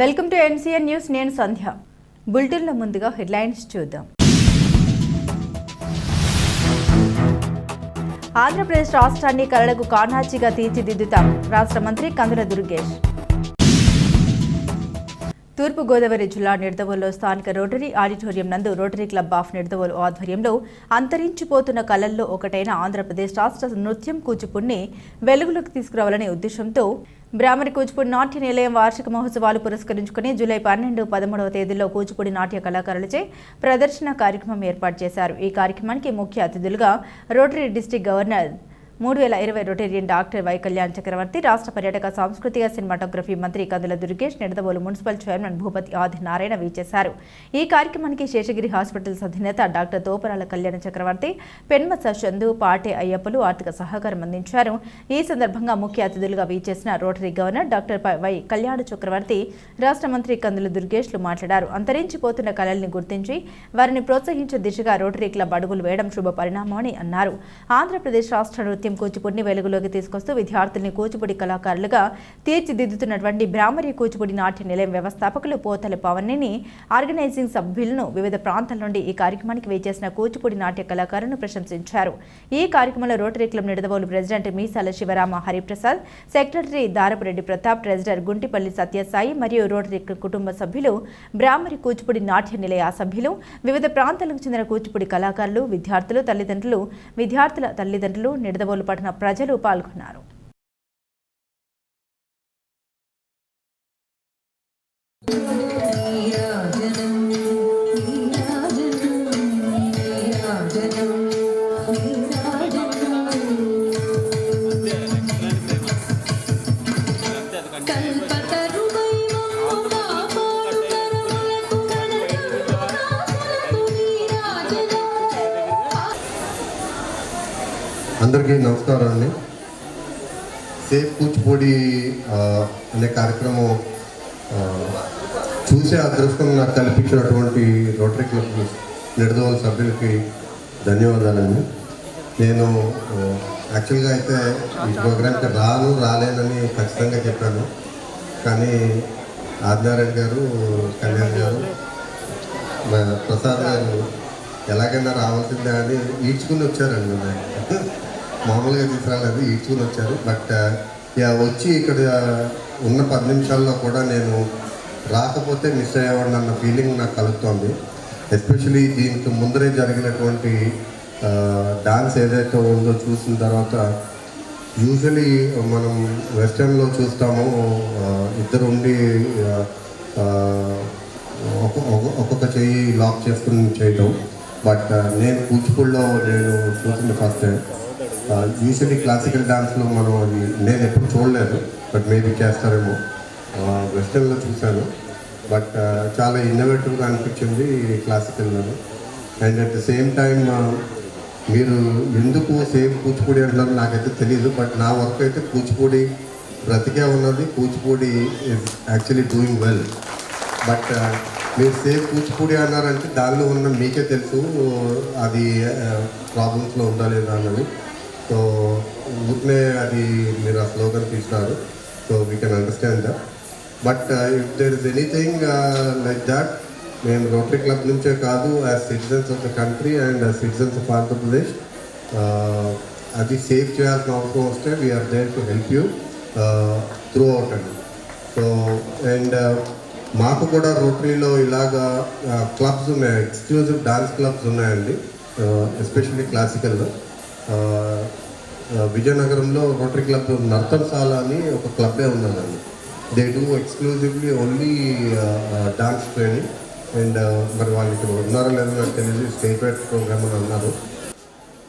Welcome to NCN news నేను సంధ్య. బులెటిన్లో ముందుగా హెడ్లైన్స్ చూద్దాం. ఆంధ్రప్రదేశ్ రాష్ట్రాన్ని కళలకు కానాచిగా తీర్చిదిద్దుతాం రాష్ట్ర మంత్రి కందుల దుర్గేష్. తూర్పుగోదావరి జిల్లా నిర్దవోల్లో స్థానిక రోటరీ ఆడిటోరియం నందు రోటరీ క్లబ్ ఆఫ్ నిడదవోలు ఆధ్వర్యంలో అంతరించిపోతున్న కళల్లో ఒకటైన ఆంధ్రప్రదేశ్ రాష్ట్ర నృత్యం కూచిపుణ్ణి వెలుగులోకి తీసుకురావాలనే ఉద్దేశంతో బ్రాహ్మణి కూచిపూడి నాట్య నిలయం వార్షిక మహోత్సవాలు పురస్కరించుకుని జూలై పన్నెండు పదమూడవ తేదీలో కూచిపూడి నాట్య కళాకారులచే ప్రదర్శన కార్యక్రమం ఏర్పాటు చేశారు. ఈ కార్యక్రమానికి ముఖ్య అతిథులుగా రోటరీ డిస్టిక్ గవర్నర్ మూడు వేల ఇరవై rotarian doctor Y Kalyan Chakravarthi రాష్ట్ర పర్యాటక సాంస్కృతిక సినిమాటోగ్రఫీ మంత్రి కందుల దుర్గేష్ నిడదవోలు మున్సిపల్ చైర్మన్ భూపతి ఆది నారాయణ వీచేశారు. ఈ కార్యక్రమానికి శేషగిరి హాస్పిటల్స్ అధినేత డాక్టర్ తోపరాల కళ్యాణ చక్రవర్తి పెన్మస చందు పాటే అయ్యప్పలు ఆర్థిక సహకారం అందించారు. ఈ సందర్భంగా ముఖ్య అతిథులుగా వీచేసిన rotary governor doctor Y Kalyana Chakravarthi రాష్ట్ర మంత్రి కందుల దుర్గేష్లు మాట్లాడారు. అంతరించిపోతున్న కళల్ని గుర్తించి వారిని ప్రోత్సహించే దిశగా రోటరీ క్లబ్ అడుగులు వేయడం శుభ పరిణామమని అన్నారు. ఆంధ్రప్రదేశ్ రాష్ట్ర నృత్యం కూచిపూడిని వెలుగులోకి తీసుకొస్తూ విద్యార్థుల్ని కూచిపూడి కళాకారులుగా తీర్చిదిద్దుతున్నటువంటి బ్రాహ్మరి కూచిపూడి నాట్య నిలయం వ్యవస్థాపకులు పోతల పవన్నిని ఆర్గనైజింగ్ సభ్యులను వివిధ ప్రాంతాల నుండి ఈ కార్యక్రమానికి వేచేసిన కూచిపూడి నాట్య కళాకారులను ప్రశంసించారు. ఈ కార్యక్రమంలో rotary club Nidadavolu president Meesala Sivarama Hariprasad secretary Darapureddy Pratap treasurer Guntipalli Satyasai మరియు రోటరీ కుటుంబ సభ్యులు బ్రాహ్మరి కూచిపూడి నాట్య నిలయ సభ్యులు వివిధ ప్రాంతాలకు చెందిన కూచిపూడి కళాకారులు విద్యార్థులు తల్లిదండ్రులు విద్యార్థుల తల్లిదండ్రులు నిడదవోలు పట్టణ ప్రజలు పాల్గొన్నారు అందరికీ నమస్కారం అండి సేఫ్ కూచిపూడి అనే కార్యక్రమం ఆ, చూసే అదృష్టం నాకు కల్పించినటువంటి రోటరీ క్లబ్ నిడదవల సభ్యులకి ధన్యవాదాలండి. నేను యాక్చువల్గా అయితే ఈ ప్రోగ్రామ్కి రాను రాలేనని ఖచ్చితంగా చెప్పాను. కానీ ఆదినారాయణ గారు కళ్యాణ్ గారు ప్రసాద్ గారు ఎలాగైనా రావాల్సిందే అని ఈడ్చుకుని వచ్చారండి. మామూలుగా తీసుకురాలేదు ఈడ్చుకుని వచ్చారు. బట్ యా వచ్చి ఇక్కడ ఉన్న పది నిమిషాల్లో కూడా నేను రాకపోతే మిస్ అయ్యేవాడిని అన్న ఫీలింగ్ నాకు కలుగుతోంది. ఎస్పెషలీ దీనికి ముందరే జరిగినటువంటి డాన్స్ ఏదైతే ఉందో చూసిన తర్వాత యూజువలీ మనం వెస్టర్న్లో చూస్తాము ఇద్దరు ఉండి ఒక్కొక్క చెయ్యి లాక్ చేసుకుని చేయటం. బట్ నేను కూచిపూడిలో నేను చూసింది ఫస్ట్ టైం. యూజువలీ క్లాసికల్ డాన్స్లో మనం అది నేను ఎప్పుడు చూడలేదు బట్ మేబీ చేస్తారేమో. వెస్టర్న్లో చూశాను. బట్ చాలా ఇన్నోవేటివ్గా అనిపించింది క్లాసికల్లో and at the same time మీరు ఎందుకు సేమ్ కూచిపూడి అంటున్నారు నాకైతే తెలియదు బట్ నా వర్క్ అయితే కూచిపూడి బ్రతికే ఉన్నది. Kuchipudi is actually doing well but మీరు సేఫ్ కూచిపూడి అన్నారంటే దానిలో ఉన్న మీకే తెలుసు అది ప్రాబ్లమ్స్లో ఉందా లేదా అన్నది. సో ఊరినే అది మీరు ఆ slogan తీసినారు. So we can understand that but if there is anything like that మేము రోటరీ క్లబ్ నుంచే కాదు as citizens of the country and as citizens of Andhra Pradesh అది సేవ్ చేయాల్సిన అవసరం వస్తే we are there to help you throughout అండి so and మాకు కూడా రోటరీలో ఇలాగా uh, క్లబ్స్ ఉన్నాయి ఎక్స్క్లూజివ్ డాన్స్ క్లబ్స్ ఉన్నాయండి uh, ఎస్పెషల్లీ క్లాసికల్లో విజయనగరంలో రోటరీ క్లబ్ నర్తనశాల అని ఒక క్లబ్బే ఉన్నదండి they do exclusively only dance training and మరి వాళ్ళు ఇక్కడ ఉన్నారో లేదో నాకు తెలియదు స్టేట్ వైడ్ ప్రోగ్రామ్ అని అన్నారు.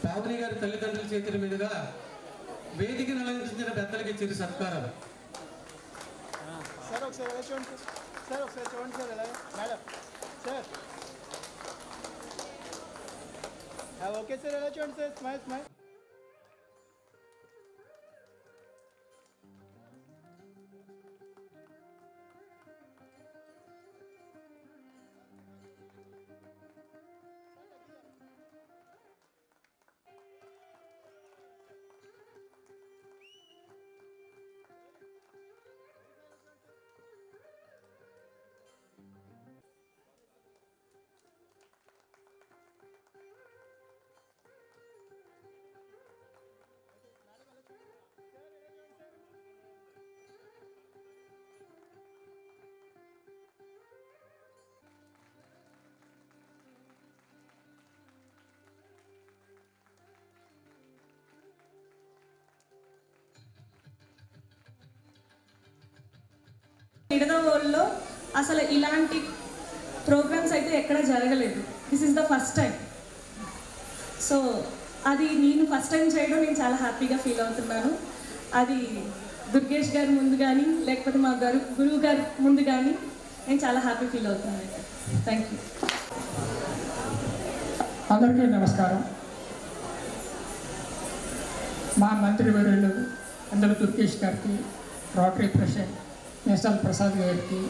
పావని గారి తల్లిదండ్రుల చేతుల మీదుగా వేదికను అలంకరించిన పెద్దలకి చిరు సత్కారాలు. సార్ ఒకసారి ఎలా చూడండి? సార్ సార్ ఒకసారి చూడండి సార్ ఎలా? Madam sir. ఆ, ఓకే సార్ ఎలా చూడండి సార్? Smile smile. నిడదవోల్లో అసలు ఇలాంటి ప్రోగ్రామ్స్ అయితే ఎక్కడ జరగలేదు. This is the first time so అది నేను ఫస్ట్ టైం చేయడం నేను చాలా హ్యాపీగా ఫీల్ అవుతున్నాను. అది దుర్గేష్ గారి ముందు కానీ లేకపోతే మా గారు గురువు గారి ముందు కానీ నేను చాలా హ్యాపీ ఫీల్ అవుతున్నాను థ్యాంక్ యూ అందరికీ నమస్కారం. మా మంత్రివర్యులు అందరూ దుర్గేష్ గారికి రోటరీ ప్రెసిడెంట్ నేషనల్ ప్రసాద్ గారికి.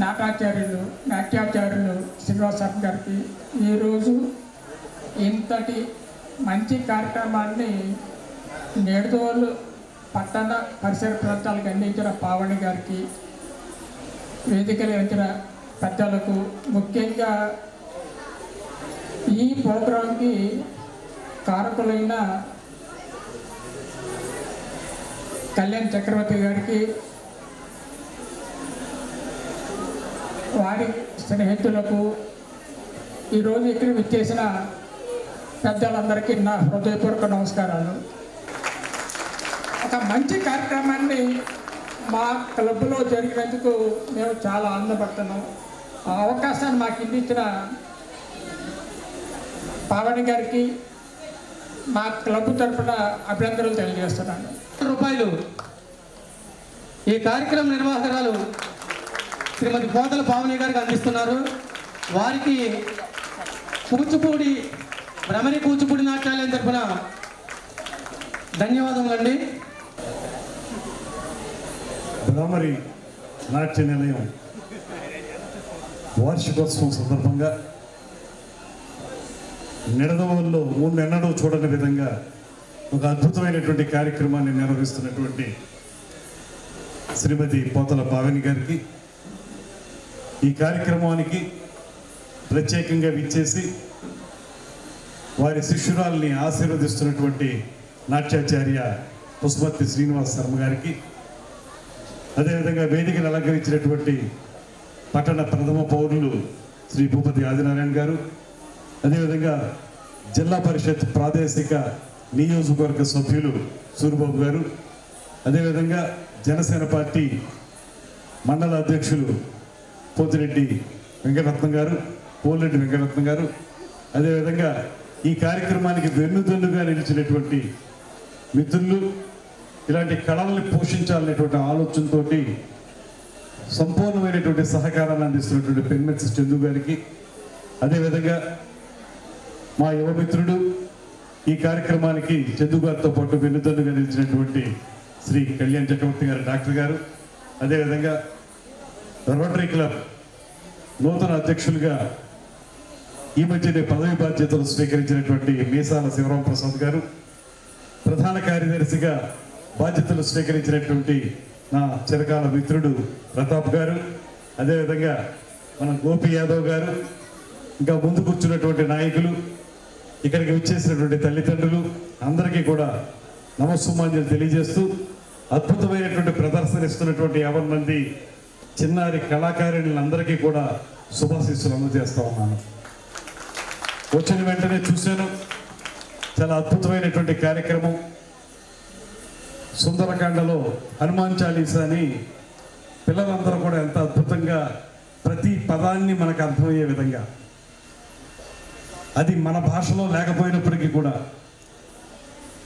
నాటాచార్యులు నాట్యాచార్యులు శ్రీనివాసరావు గారికి. ఈరోజు ఇంతటి మంచి కార్యక్రమాన్ని నేడుదోలు పట్టణ పరిసర ప్రాంతాలకు అందించిన పావని గారికి వేదికలు వచ్చిన పెద్దలకు ముఖ్యంగా ఈ ప్రోగ్రాంకి కారకులైన కళ్యాణ్ చక్రవర్తి గారికి వారి స్నేహితులకు ఈరోజు ఇక్కడ విచ్చేసిన పెద్దలందరికీ నా హృదయపూర్వక నమస్కారాలు. ఒక మంచి కార్యక్రమాన్ని మా క్లబ్లో జరిగినందుకు మేము చాలా ఆనందపడుతున్నాం. ఆ అవకాశాన్ని మాకు ఇందించిన పావని గారికి మా క్లబ్ తరఫున అభినందనలు తెలియజేస్తున్నాను. రూపాయలు. ఈ కార్యక్రమ నిర్వాహకురాలు శ్రీమతి పోతల పావని గారికి అందిస్తున్నారు. వారికి కూచిపూడి భ్రమరి కూచిపూడి నాట్యాలయం తరఫున ధన్యవాదములండి. భ్రామరి నాట్య నిలయం వార్షికోత్సవం సందర్భంగా నిడదవల్లో ముందెన్నడూ చూడని విధంగా ఒక అద్భుతమైనటువంటి కార్యక్రమాన్ని నిర్వహిస్తున్నటువంటి శ్రీమతి పోతల పావని గారికి ఈ కార్యక్రమానికి ప్రత్యేకంగా విచ్చేసి వారి శిష్యురాల్ని ఆశీర్వదిస్తున్నటువంటి నాట్యాచార్య పుష్పతి శ్రీనివాస్ శర్మ గారికి అదేవిధంగా వేదికను అలంకరించినటువంటి పట్టణ ప్రథమ పౌరులు శ్రీ భూపతి ఆదినారాయణ గారు అదేవిధంగా జిల్లా పరిషత్ ప్రాదేశిక నియోజకవర్గ సభ్యులు సూరిబాబు గారు అదేవిధంగా జనసేన పార్టీ మండల అధ్యక్షులు పోతిరెడ్డి వెంకటరత్నం గారు పోలిరెడ్డి వెంకటరత్నం గారు అదేవిధంగా ఈ కార్యక్రమానికి వెన్నుదన్నుగా నిలిచినటువంటి మిత్రులు ఇలాంటి కళల్ని పోషించాలనేటువంటి ఆలోచనతో సంపూర్ణమైనటువంటి సహకారాన్ని అందిస్తున్నటువంటి పెన్మెట్స్ చందు గారికి అదేవిధంగా మా యువ మిత్రుడు ఈ కార్యక్రమానికి చందు గారితో పాటు వెన్నుదన్నుగా నిలిచినటువంటి శ్రీ కళ్యాణ్ చక్రవర్తి గారు డాక్టర్ గారు. అదేవిధంగా రోటరీ క్లబ్ నూతన అధ్యక్షులుగా ఈ మధ్యనే పదవి బాధ్యతలు స్వీకరించినటువంటి మీసాల శివరాం ప్రసాద్ గారు. ప్రధాన కార్యదర్శిగా బాధ్యతలు స్వీకరించినటువంటి నా చిరకాల మిత్రుడు ప్రతాప్ గారు. అదేవిధంగా మన గోపి యాదవ్ గారు. ఇంకా ముందు కూర్చున్నటువంటి నాయకులు ఇక్కడికి వచ్చేసినటువంటి తల్లిదండ్రులు అందరికీ కూడా నమస్సుమాంజలు తెలియజేస్తూ అద్భుతమైనటువంటి ప్రదర్శన ఇస్తున్నటువంటి యాభై మంది చిన్నారి కళాకారిణులందరికీ కూడా శుభాశీస్సులు అందజేస్తూ ఉన్నాను. వచ్చిన వెంటనే చూశాను. చాలా అద్భుతమైనటువంటి కార్యక్రమం. సుందరకాండలో హనుమాన్ చాలీసా అని పిల్లలందరూ కూడా ఎంత అద్భుతంగా ప్రతి పదాన్ని మనకు అర్థమయ్యే విధంగా అది మన భాషలో లేకపోయినప్పటికీ కూడా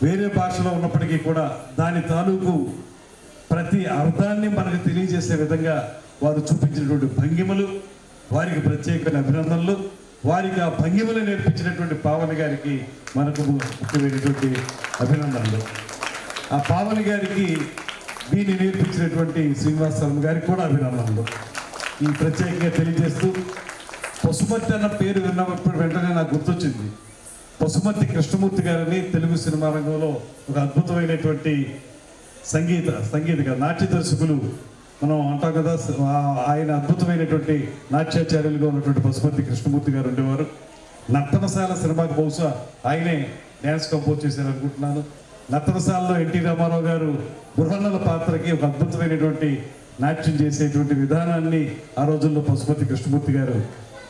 వేరే భాషలో ఉన్నప్పటికీ కూడా దాని తాలూకు ప్రతి అర్థాన్ని మనకు తెలియజేసే విధంగా వారు చూపించినటువంటి భంగిమలు వారికి ప్రత్యేకమైన అభినందనలు వారికి ఆ భంగిమలు నేర్పించినటువంటి పావని గారికి మనకు ముఖ్యమైనటువంటి అభినందనలు. ఆ పావని గారికి దీన్ని నేర్పించినటువంటి శ్రీనివాసరావు గారికి కూడా అభినందనలు. ఈ ప్రత్యేకంగా తెలియజేస్తూ పశుమతి అన్న పేరు విన్నప్పుడు వెంటనే నాకు గుర్తొచ్చింది. పశుమతి కృష్ణమూర్తి గారని తెలుగు సినిమా రంగంలో ఒక అద్భుతమైనటువంటి సంగీత సంగీత నాట్య దర్శకులు మనం అంటాం కదా ఆయన అద్భుతమైనటువంటి నాట్యాచార్యులుగా ఉన్నటువంటి పశుపతి కృష్ణమూర్తి గారు ఉండేవారు. నర్తనశాల సినిమాకి బహుశా ఆయనే డ్యాన్స్ కంపోజ్ చేశారు అనుకుంటున్నాను నర్తనశాలలో ఎన్టీ రామారావు గారు బృహన్నల పాత్రకి ఒక అద్భుతమైనటువంటి నాట్యం చేసేటువంటి విధానాన్ని ఆ రోజుల్లో పశుపతి కృష్ణమూర్తి గారు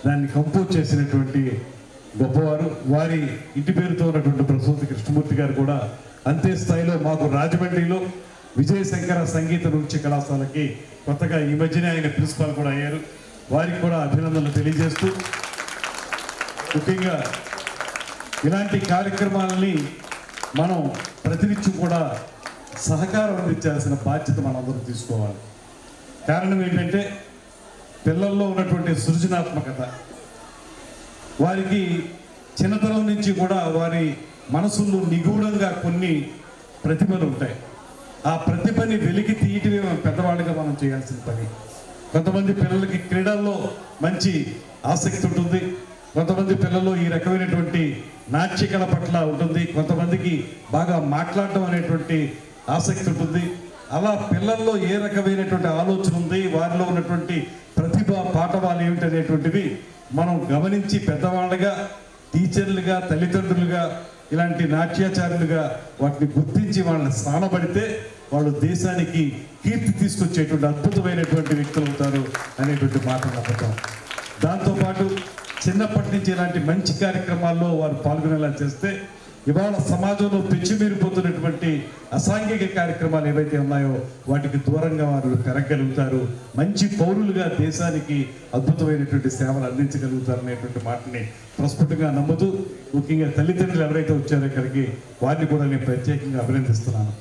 దాన్ని కంపోజ్ చేసినటువంటి గొప్పవారు. వారి ఇంటి పేరుతో ఉన్నటువంటి ప్రసూతి కృష్ణమూర్తి గారు కూడా అంతే స్థాయిలో మాకు రాజమండ్రిలో విజయశంకర సంగీత నృత్య కళాశాలకి కొత్తగా ఈ మధ్యనే ఆయన ప్రిన్సిపాల్ కూడా అయ్యారు. వారికి కూడా అభినందనలు తెలియజేస్తూ ముఖ్యంగా ఇలాంటి కార్యక్రమాలని మనం ప్రతినిత్యం కూడా సహకారం అందించాల్సిన బాధ్యత మనందరూ తీసుకోవాలి. కారణం ఏంటంటే పిల్లల్లో ఉన్నటువంటి సృజనాత్మకత. వారికి చిన్నతనం నుంచి కూడా వారి మనసుల్లో నిగూఢంగా కొన్ని ప్రతిభలు ఉంటాయి. ఆ ప్రతిభని వెలికి తీయటమే మనం పెద్దవాళ్ళుగా మనం చేయాల్సిన పని. కొంతమంది పిల్లలకి క్రీడల్లో మంచి ఆసక్తి ఉంటుంది. కొంతమంది పిల్లలు ఈ రకమైనటువంటి నాట్యకళ పట్ల ఉంటుంది. కొంతమందికి బాగా మాట్లాడటం అనేటువంటి ఆసక్తి ఉంటుంది. అలా పిల్లల్లో ఏ రకమైనటువంటి ఆలోచన ఉంది? వారిలో ఉన్నటువంటి పాఠవాలు ఏమిటనేటువంటివి మనం గమనించి పెద్దవాళ్ళగా టీచర్లుగా తల్లిదండ్రులుగా ఇలాంటి నాట్యాచారులుగా వాటిని గుర్తించి వాళ్ళని స్థానపడితే వాళ్ళు దేశానికి కీర్తి తీసుకొచ్చేటువంటి అద్భుతమైనటువంటి వ్యక్తులు అవుతారు అనేటువంటి మాట నమ్మకం దాంతోపాటు చిన్నప్పటి నుంచి ఇలాంటి మంచి కార్యక్రమాల్లో వారు పాల్గొనేలా చేస్తే ఇవాళ సమాజంలో పెచ్చిమీరిపోతున్నటువంటి అసాంఘిక కార్యక్రమాలు ఏవైతే ఉన్నాయో వాటికి దూరంగా వారు పెరగలుగుతారు మంచి పౌరులుగా దేశానికి అద్భుతమైనటువంటి సేవలు అందించగలుగుతారు అనేటువంటి మాటని ప్రస్ఫుటంగా నమ్ముతూ ముఖ్యంగా తల్లిదండ్రులు ఎవరైతే వచ్చారో ఇక్కడికి వారిని కూడా నేను ప్రత్యేకంగా అభినందిస్తున్నాను.